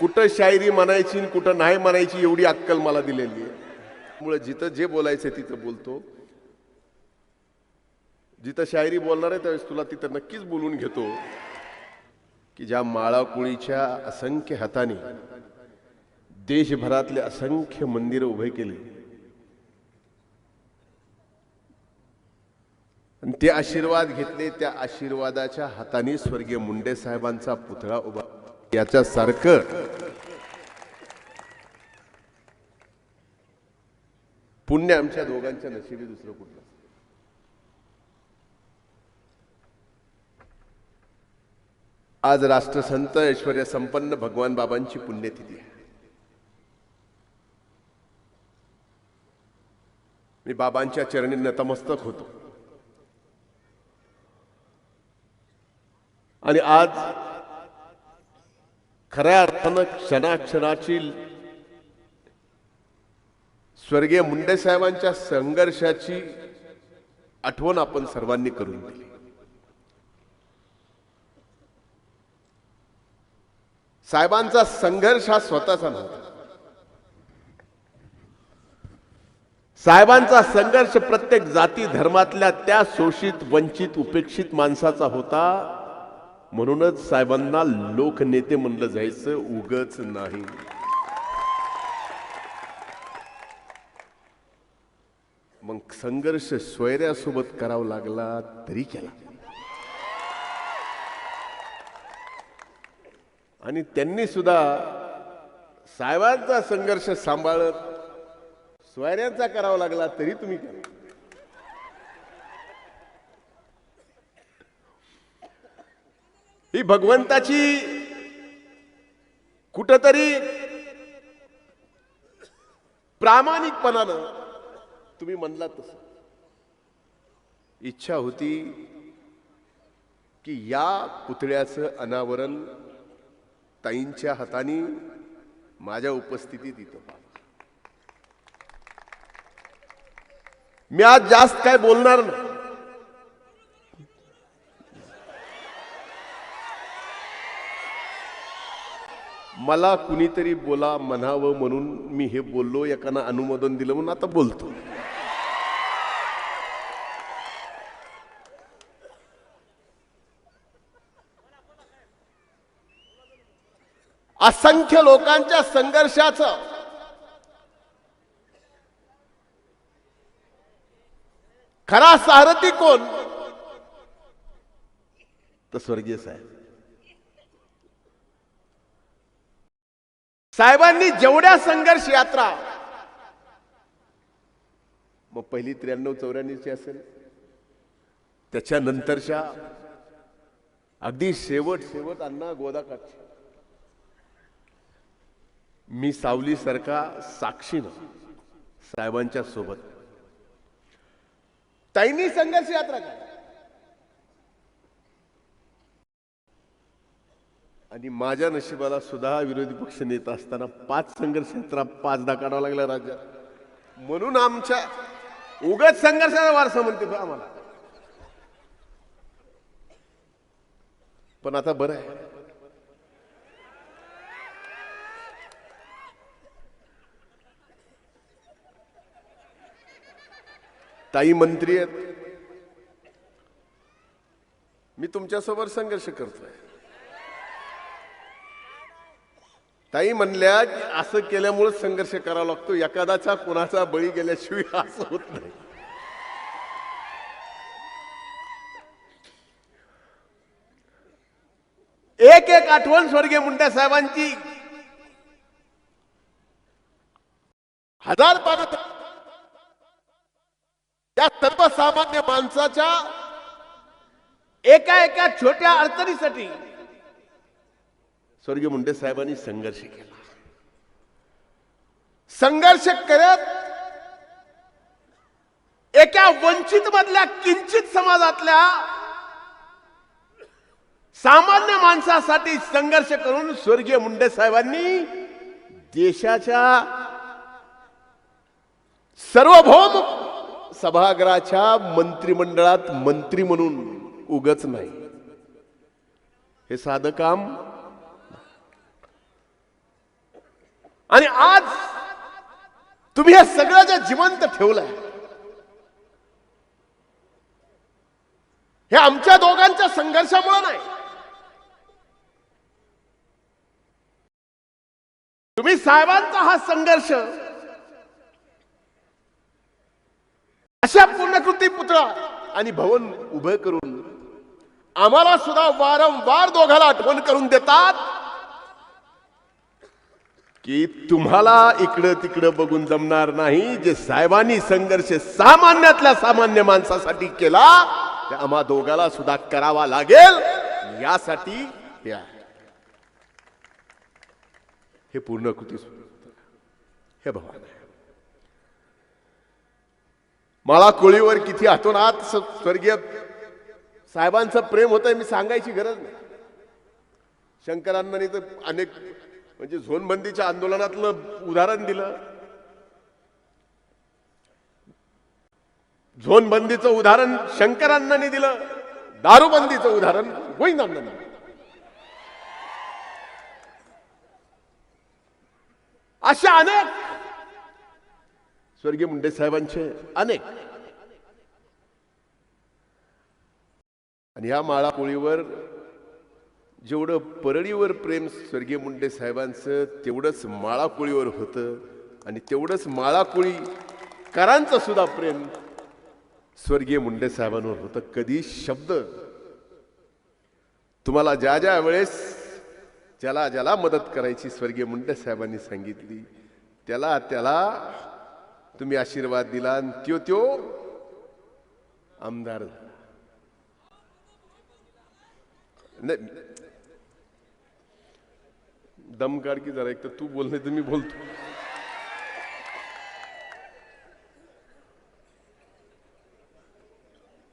कुठं शायरी म्हणायची आणि कुठं नाही म्हणायची एवढी अक्कल मला दिलेली आहे. त्यामुळे जिथं जे बोलायचं तिथं बोलतो. जिथं शायरी बोलणार आहे त्यावेळेस तुला तिथं नक्कीच बोलून घेतो. की ज्या माळाकुळीच्या असंख्य हाताने देशभरातले असंख्य मंदिरं उभे केले. आणि ते आशीर्वाद घेतले त्या आशीर्वादाच्या हाताने स्वर्गीय मुंडे साहेबांचा पुतळा उभा याच्यासारखं. पुण्य आमच्या दोघांच्या नशिबी दुसरं कुठलं? आज राष्ट्रसंत ऐश्वर्य संपन्न भगवान बाबांची पुण्यतिथी आहे. मी बाबांच्या चरणी नतमस्तक होतो. आणि आज खऱ्या अर्थानं क्षणाक्षणाची स्वर्गीय मुंडे साहेबांच्या संघर्षाची आठवण आपण सर्वांनी करून दिली. साहेबांचा संघर्ष हा स्वतःचा नव्हता. साहेबांचा संघर्ष प्रत्येक जाती धर्मातल्या त्या शोषित वंचित उपेक्षित माणसाचा होता. म्हणूनच साहेबांना लोकनेते म्हणलं जायचं उगच नाही. मग संघर्ष स्वैर्यासोबत करावा लागला तरी केला. आणि त्यांनी सुद्धा साहेबांचा संघर्ष सांभाळत स्वैर्यांचा करावा लागला तरी तुम्ही केला. ही भगवंताची कुठतरी प्रामाणिकपणानं तुम्ही म्हणला तस. इच्छा होती की या पुतळ्याचं अनावरण ताईंच्या हाताने माझ्या उपस्थितीत इथं मी आज जास्त काय बोलणार नाही. मला कुणीतरी बोला म्हणावं म्हणून मी हे बोललो एकानं अनुमोदन दिलं म्हणून आता बोलतो. असंख्य लोकांच्या संघर्षाचं खरा सारथी कोण? तर स्वर्गीय साहेब. साहेबांनी जेवढ्या संघर्ष यात्रा मग पहिली त्र्याण्णव चौऱ्याण्णवची असेल. त्याच्यानंतरच्या अगदी शेवट शेवट अण्णा गोदाकाठच्या मी सावलीसारखा साक्षीनं साहेबांच्या सोबत. ताईंनी संघर्ष यात्रा काय आणि माझ्या नशिबाला सुद्धा विरोधी पक्ष नेता असताना पाच संघर्ष यात्रा पाचदा काढावा लागला राज्यात म्हणून आमच्या उगत संघर्षाचा वारसा म्हणते आम्हाला. पण आता बरं आहे. ताई मंत्री आहेत. मी तुमच्यासोबत संघर्ष करतोय. ताई म्हणल्या की असं केल्यामुळे संघर्ष करावा लागतो. एखादाचा कोणाचा बळी गेल्याशिवाय असं होत नाही. एक एक आठवण स्वर्गीय मुंडे साहेबांची. हजार पान त्या सर्वसामान्य माणसाच्या एका एका छोट्या अडचणीसाठी स्वर्गीय मुंडे साहेबांनी संघर्ष केला. संघर्ष करत एका वंचित मधल्या किंचित समाजातल्या सामान्य माणसासाठी संघर्ष करून स्वर्गीय मुंडे साहेबांनी देशाच्या सार्वभौम सभागृहाच्या मंत्रिमंडळात मंत्री म्हणून उगच नाही. हे साधं काम आणि आज तुम्ही हे सगळं जे जिवंत ठेवलंय हे आमच्या दोघांच्या संघर्षामुळे नाही. तुम्ही साहेबांचा हा संघर्ष अशा पूर्णकृती पुतळा आणि भवन उभं करून आम्हाला सुद्धा वारंवार दोघाला आठवण करून देतात. की तुम्हाला इकडं तिकडं बघून जमणार नाही जे साहेबांनी संघर्ष सामान्यातल्या सामान्य माणसासाठी केला ते आम्हा दोघाला सुद्धा करावा लागेल. यासाठी हे आहे. हे पूर्ण कृती हे भगवान आहे. मला कोळीवर किती हातोनात स- स्वर्गीय साहेबांचं प्रेम होतंय मी सांगायची गरज नाही. शंकरांना तर अनेक म्हणजे झोनबंदीच्या आंदोलनातलं उदाहरण दिलं. झोनबंदीचं उदाहरण शंकरांनानी दिलं दारूबंदीचं उदाहरण गोविंदांना दिलं. अशा अनेक स्वर्गीय मुंडे साहेबांचे अनेक. आणि ह्या माळापोळीवर जेवढं परळीवर प्रेम स्वर्गीय मुंडे साहेबांचं तेवढंच माळाकोळीवर होतं. आणि तेवढंच माळाकोळी करांचं सुद्धा प्रेम स्वर्गीय मुंडे साहेबांवर होतं. कधी शब्द. तुम्हाला ज्या ज्या वेळेस ज्याला ज्याला मदत करायची स्वर्गीय मुंडे साहेबांनी सांगितली त्याला त्याला तुम्ही आशीर्वाद दिला आणि त्यो त्यो आमदार झाला. दम काढ की जरा एक तर तू बोल नाही तर मी बोलतो.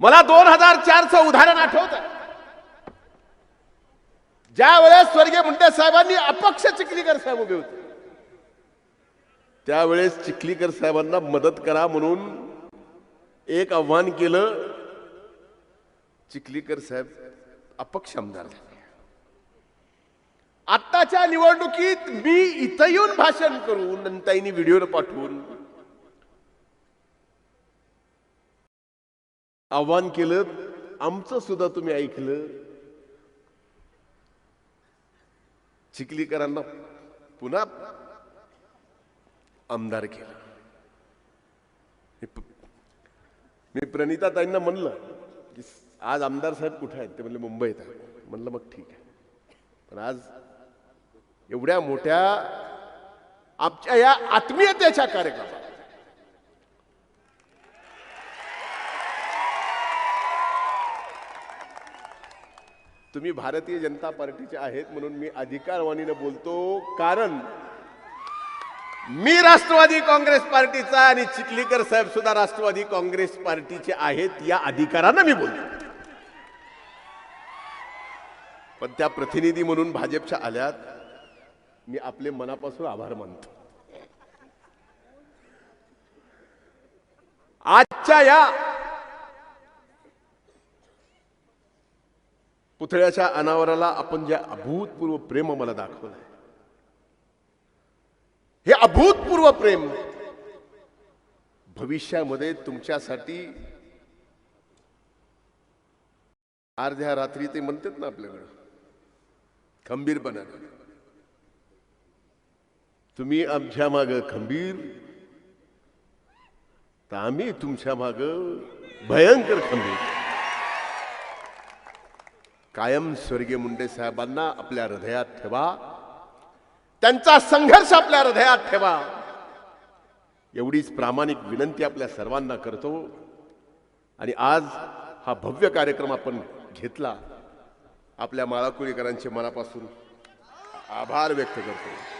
मला दोन हजार चारचं उदाहरण आठवत ज्या वेळेस स्वर्गीय मुंडे साहेबांनी अपक्ष चिखलीकर साहेब उभे होते. त्यावेळेस चिखलीकर साहेबांना मदत करा म्हणून एक आव्हान केलं. चिखलीकर साहेब अपक्ष आमदार झाले. आत्ताच्या निवडणुकीत मी इथं येऊन भाषण करून नंतर व्हिडिओ पाठवून आव्हान केलं आमचं सुद्धा तुम्ही ऐकलं. चिखलीकरांना पुन्हा आमदार केलं. मी मी प्रणिता ताईंना म्हणलं की आज आमदार साहेब कुठे आहेत? ते म्हणले मुंबईत आहे म्हणलं मग ठीक आहे. पण आज एवढ्या मोठ्या आमच्या या आत्मीयतेच्या कार्यक्रमात. तुम्ही भारतीय जनता पार्टीचे आहेत म्हणून मी अधिकारवाणीनं बोलतो कारण मी राष्ट्रवादी काँग्रेस पार्टीचा आणि चिखलीकर साहेब सुद्धा राष्ट्रवादी काँग्रेस पार्टीचे आहेत या अधिकारानं मी बोलतो. पण त्या प्रतिनिधी म्हणून भाजपच्या आल्यात मी आपले मनापासून आभार मानतो. आजच्या या पुतळ्याच्या अनावराला आपण जे अभूतपूर्व प्रेम मला दाखवलंय हे अभूतपूर्व प्रेम भविष्यामध्ये तुमच्यासाठी अर्ध्या रात्री ते म्हणतात ना आपल्याकडं खंबीरपणा तुम्ही आमच्या माग खंबीर तर आम्ही तुमच्या माग भयंकर खंबीर. कायम स्वर्गीय मुंडे साहेबांना आपल्या हृदयात ठेवा. त्यांचा संघर्ष आपल्या हृदयात ठेवा. एवढीच प्रामाणिक विनंती आपल्या सर्वांना करतो. आणि आज हा भव्य कार्यक्रम आपण घेतला. आपल्या माळाकुळीकरांचे मनापासून आभार व्यक्त करतो.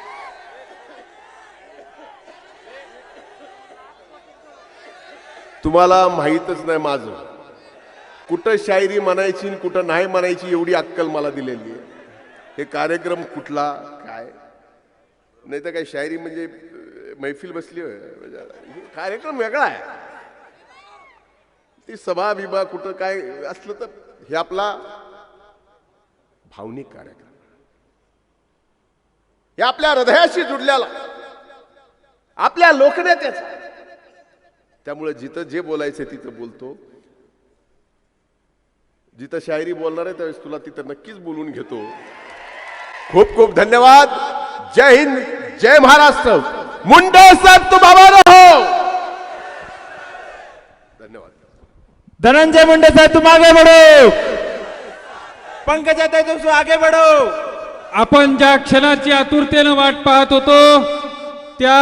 तुम्हाला माहीतच नाही माझं. कुठं शायरी म्हणायची आणि कुठं नाही म्हणायची एवढी अक्कल मला दिलेली आहे. हे कार्यक्रम कुठला काय? नाही तर काय शायरी म्हणजे मैफिल बसली म्हणजे हे कार्यक्रम वेगळा आहे. ती सभा विभा कुठं काय असलं तर हे आपला भावनिक कार्यक्रम. हे आपल्या हृदयाशी जुडलेला. आपल्या लोकनेत्याचा. त्यामुळे जिथं जे बोलायचं तिथं बोलतो. जिथं शायरी बोलणार आहे त्यावेळेस तुला तिथं नक्कीच बोलून घेतो. खूप खूप धन्यवाद. जय हिंद जय महाराष्ट्र. मुंडे साहेब तू बाबा रहो धन्यवाद. धनंजय मुंडे साहब तुम आगे बढ़ो. पंकजा ताई तुम आगे बढ़ो. आपण ज्या क्षणाची आतुरतेनं वाट पाहत होतो त्या